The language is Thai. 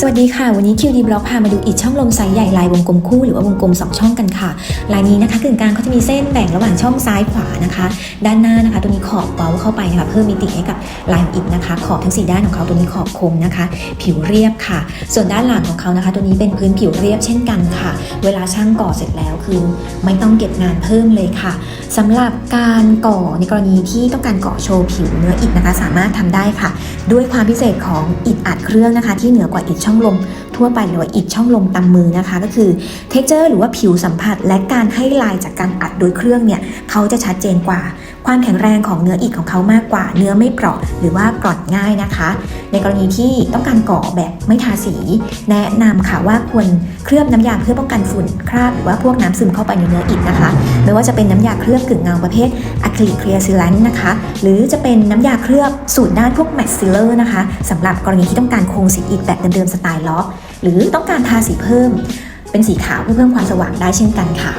สวัสดีค่ะ วันนี้คิวดีบล็อกพามาดูอิฐช่องลมไซส์ใหญ่ลายวงกลมคู่หรือว่าวงกลม 2 ช่องกันค่ะ ลายนี้นะคะกึ่งกลางเขาจะมีเส้นแบ่งระหว่างช่องซ้ายขวานะคะ ด้านหน้านะคะ ตัวนี้ขอบเว้าเข้าไปนะคะเพิ่มมิติให้กับลายอิฐนะคะ ขอบทั้ง 4 ด้านของเขาตัวนี้ขอบคมนะคะ ผิวเรียบค่ะ ส่วนด้านหลังของเขานะคะ ตัวนี้เป็นพื้นผิวเรียบเช่นกันค่ะ เวลาช่างก่อเสร็จแล้วคือไม่ต้องเก็บงานเพิ่มเลยค่ะสำหรับการก่อในกรณีที่ต้องการก่อโชว์ผิวเนื้ออิฐนะคะ สามารถทำได้ค่ะ ด้วยความพิเศษของอิฐอัดเครื่องนะคะ ที่เหนือกว่าอิฐช่องลมทั่วไปหรือว่าอิฐช่องลมตามมือนะคะ ก็คือเท็กเจอร์หรือว่าผิวสัมผัส และการให้ลายจากการอัดโดยเครื่องเนี่ยเขาจะชัดเจนกว่า ความแข็งแรงของเนื้ออิฐของเขามากกว่า เนื้อไม่เปราะหรือว่ากร่อนง่ายนะคะ ในกรณีที่ต้องการก่อแบบไม่ทาสี แนะนำค่ะว่าควรเคลือบน้ำยาเพื่อป้องกันฝุ่นคราบหรือว่าพวกน้ำซึมเข้าไปในเนื้ออิฐนะคะ ไม่ว่าจะเป็นน้ำยาเคลือบกึ่งเงาประเภทอะคริลิกเคลียร์ซีแลนนะคะ หรือจะเป็นน้ำยาเคลือบสูตรด้านพวกแมตซิลเลอร์นะคะสำหรับกรณีที่ต้องการคงสีอิฐแบบเดิมๆสไตล์ล็อก หรือต้องการทาสีเพิ่ม เป็นสีขาวเพื่อเพิ่มความสว่างได้เช่นกันค่ะ